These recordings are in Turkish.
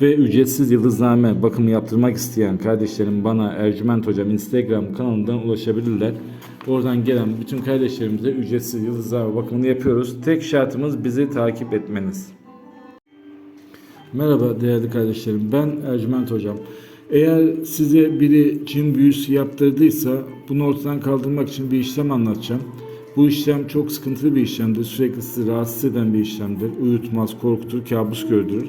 Ve ücretsiz yıldızname bakımı yaptırmak isteyen kardeşlerim bana Ercüment Hocam Instagram kanalından ulaşabilirler. Oradan gelen bütün kardeşlerimize ücretsiz yıldızname bakımını yapıyoruz. Tek şartımız bizi takip etmeniz. Merhaba değerli kardeşlerim. Ben Ercüment Hocam. Eğer size biri cin büyüsü yaptırdıysa bunu ortadan kaldırmak için bir işlem anlatacağım. Bu işlem çok sıkıntılı bir işlemdir. Sürekli sizi rahatsız eden bir işlemdir. Uyutmaz, korkutur, kabus gördürür.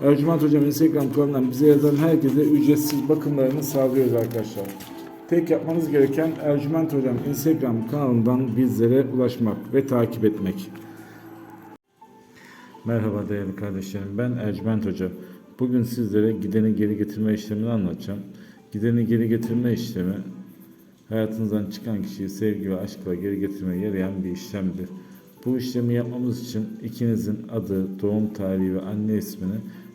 Ercüment Hocam Instagram kanalından bize yazan herkese ücretsiz bakımlarını sağlıyoruz arkadaşlar. Tek yapmanız gereken Ercüment Hocam Instagram kanalından bizlere ulaşmak ve takip etmek. Merhaba değerli kardeşlerim. Ben Ercüment Hoca. Bugün sizlere gideni geri getirme işlemini anlatacağım. Gideni geri getirme işlemi hayatınızdan çıkan kişiyi sevgi ve aşkla geri getirmeye yarayan bir işlemdir. Bu işlemi yapmamız için ikinizin adı, doğum tarihi ve anne ismini